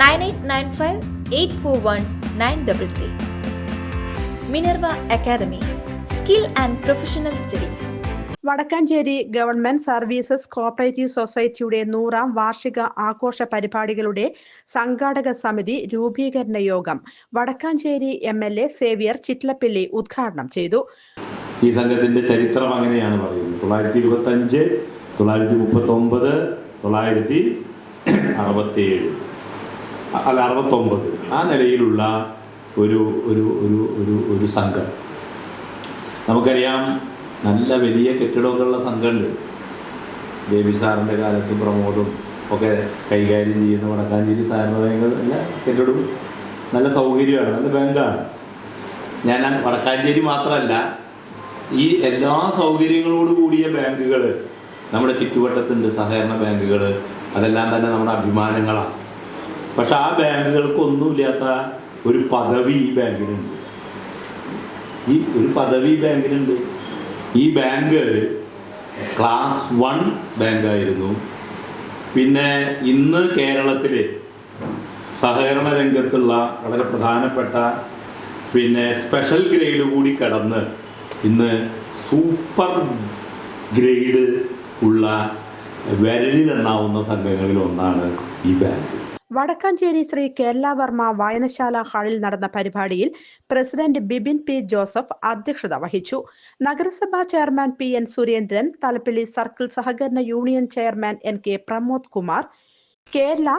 nine eight nine five eight four one nine double three. Minerva academy skill and professional studies. Vadakkanchery government services cooperative സൊസൈറ്റിയുടെ നൂറാം വാർഷിക ആഘോഷ പരിപാടികളുടെ സംഘാടക സമിതി രൂപീകരണ യോഗം Vadakkanchery M L A Xavier Chittilappilly ഉദ്ഘാടനം ചെയ്തു. ഈ സംഘത്തിന്റെ ചരിത്രം അങ്ങനെയാണ് പറയുന്നത്. തൊള്ളായിരത്തി ഇരുപത്തി അഞ്ച് തൊള്ളായിരത്തി മുപ്പത്തി ഒമ്പത് തൊള്ളായിരത്തി അറുപത്തേഴ് അല്ല അറുപത്തൊമ്പത്. ആ നിലയിലുള്ള ഒരു ഒരു ഒരു ഒരു ഒരു സംഘം. നമുക്കറിയാം നല്ല വലിയ കെട്ടിടമൊക്കെയുള്ള സംഘമുണ്ട്. ബേബി സാറിന്റെ കാലത്ത് പ്രമോദും ഒക്കെ കൈകാര്യം ചെയ്യുന്ന വടക്കാഞ്ചേരി ബാങ്ക് നല്ല കെട്ടിടവും നല്ല സൗകര്യമാണ് നല്ല ബാങ്കാണ് ഞാൻ വടക്കാഞ്ചേരി മാത്രമല്ല ഈ എല്ലാ സൗകര്യങ്ങളോട് കൂടിയ ബാങ്കുകൾ നമ്മുടെ ചുറ്റുവട്ടത്തുണ്ട് സഹകരണ ബാങ്കുകൾ അതെല്ലാം തന്നെ നമ്മുടെ അഭിമാനങ്ങളാണ്. പക്ഷെ ആ ബാങ്കുകൾക്കൊന്നുമില്ലാത്ത ഒരു പദവി ഈ ബാങ്കിനുണ്ട്. ഈ ഒരു പദവി ബാങ്കിനുണ്ട്. ഈ ബാങ്ക് ക്ലാസ് വൺ ബാങ്കായിരുന്നു. പിന്നെ ഇന്ന് കേരളത്തിൽ സഹകരണ രംഗത്തുള്ള വളരെ പ്രധാനപ്പെട്ട പിന്നെ സ്പെഷ്യൽ ഗ്രേഡ് കൂടി കടന്ന് ഇന്ന് സൂപ്പർ ഗ്രേഡ് ഉള്ള വരലിലെണ്ണാവുന്ന സംഘങ്ങളിൽ ഒന്നാണ് ഈ ബാങ്ക്. വടക്കാഞ്ചേരി ശ്രീ കേരളവർമ്മ വായനശാല ഹാളിൽ നടന്ന പരിപാടിയിൽ പ്രസിഡന്റ് ബിബിൻ പി ജോസഫ് അധ്യക്ഷത വഹിച്ചു. നഗരസഭാ chairman P N Surendran Thalappilly circle സഹകരണ union chairman N K Pramod Kumar Kerala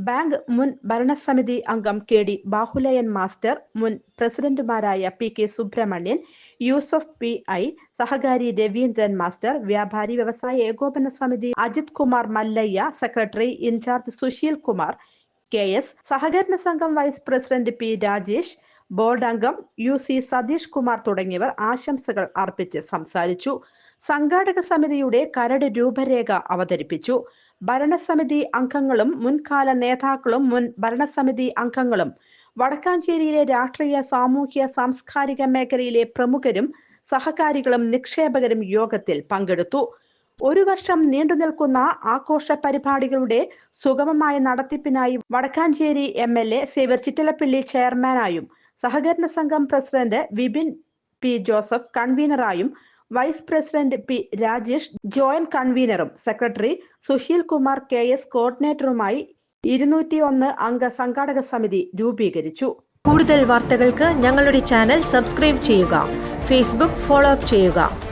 bank മുൻ ഭരണസമിതി അംഗം കെ ഡി ബാഹുലയൻ മാസ്റ്റർ മുൻ പ്രസിഡന്റുമാരായ P K Subramanian Yusuf P I സഹകാരി Raveendran master വ്യാപാരി വ്യവസായ ഏകോപന സമിതി Ajith Kumar Mallayya secretary in charge Susheel Kumar K S സഹകരണ സംഘം vice president P Rajesh board അംഗം യു സി സതീഷ് കുമാർ തുടങ്ങിയവർ ആശംസകൾ അർപ്പിച്ച് സംസാരിച്ചു. സംഘാടക സമിതിയുടെ കരട് രൂപരേഖ അവതരിപ്പിച്ചു. ഭരണസമിതി അംഗങ്ങളും മുൻകാല നേതാക്കളും മുൻ ഭരണസമിതി അംഗങ്ങളും വടക്കാഞ്ചേരിയിലെ രാഷ്ട്രീയ സാമൂഹ്യ സാംസ്കാരിക മേഖലയിലെ പ്രമുഖരും സഹകാരികളും നിക്ഷേപകരും യോഗത്തിൽ പങ്കെടുത്തു. ഒരു വർഷം നീണ്ടു നിൽക്കുന്ന ആഘോഷ പരിപാടികളുടെ സുഗമമായ നടത്തിപ്പിനായി Vadakkanchery M L A Xavier Chittilappilly ചെയർമാനായും സഹകരണ സംഘം president Vipin P Joseph കൺവീനറായും vice president P Rajesh joint കൺവീനറും secretary Susheel Kumar K S കോർഡിനേറ്ററുമായി ഇരുന്നൂറ്റി ഒന്ന് അംഗ സംഘാടക സമിതി രൂപീകരിച്ചു. കൂടുതൽ വാർത്തകൾക്ക് ഞങ്ങളുടെ ചാനൽ സബ്സ്ക്രൈബ് ചെയ്യുക ഫേസ്ബുക്ക് ഫോളോ അപ്പ് ചെയ്യുക.